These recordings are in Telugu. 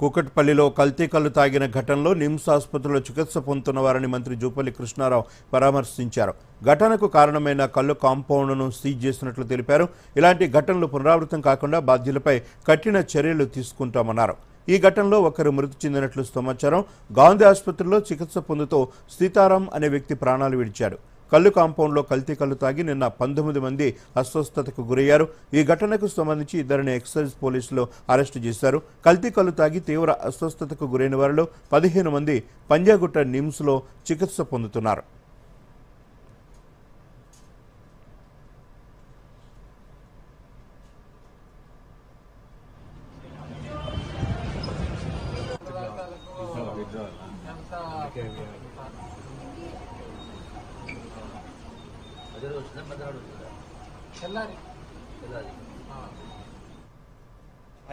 కూకట్పల్లిలో కల్తీ కళ్ళు తాగిన ఘటనలో నిమ్స్ ఆసుపత్రిలో చికిత్స పొందుతున్న వారిని మంత్రి జూపల్లి కృష్ణారావు పరామర్శించారు. ఘటనకు కారణమైన కళ్ళు కాంపౌండ్ను సీజ్ చేసినట్లు తెలిపారు. ఇలాంటి ఘటనలు పునరావృతం కాకుండా బాధ్యులపై కఠిన చర్యలు తీసుకుంటామన్నారు. ఈ ఘటనలో ఒకరు మృతి చెందినట్లు సమాచారం. గాంధీ ఆసుపత్రిలో చికిత్స పొందుతూ సీతారాం అనే వ్యక్తి ప్రాణాలు విడిచాడు. కళ్ళు కాంపౌండ్లో కల్తీ కళ్ళు తాగి నిన్న పంతొమ్మిది మంది అస్వస్థతకు గురయ్యారు. ఈ ఘటనకు సంబంధించి ఇద్దరిని ఎక్సైజ్ పోలీసులు అరెస్టు చేశారు. కల్తీ కళ్ళు తాగి తీవ్ర అస్వస్థతకు గురైన వారిలో పదిహేను మంది పంజాగుట్ట నిమ్స్లో చికిత్స పొందుతున్నారు.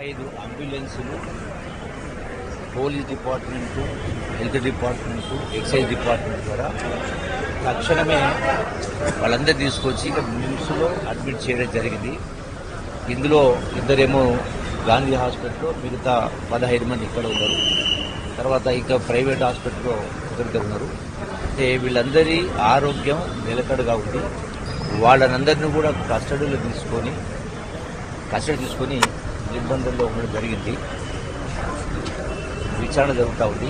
ఐదు అంబులెన్సులు police department health department excise department ద్వారా తక్షణమే వాళ్ళందరూ తీసుకొచ్చి ఇక నిమ్స్లో అడ్మిట్ చేయడం జరిగింది. ఇందులో ఇద్దరేమో గాంధీ హాస్పిటల్లో మిగతా పదహైదు మంది ఇక్కడ ఉన్నారు. తర్వాత ఇంకా ప్రైవేట్ హాస్పిటల్లో ఇద్దరు ఉన్నారు అంటే వీళ్ళందరి ఆరోగ్యం నిలకడగా ఉంది. వాళ్ళనందరినీ కూడా కస్టడీలో తీసుకొని కస్టడీ తీసుకొని ఇబ్బందుల్లో ఉండడం జరిగింది. విచారణ జరుగుతూ ఉంది.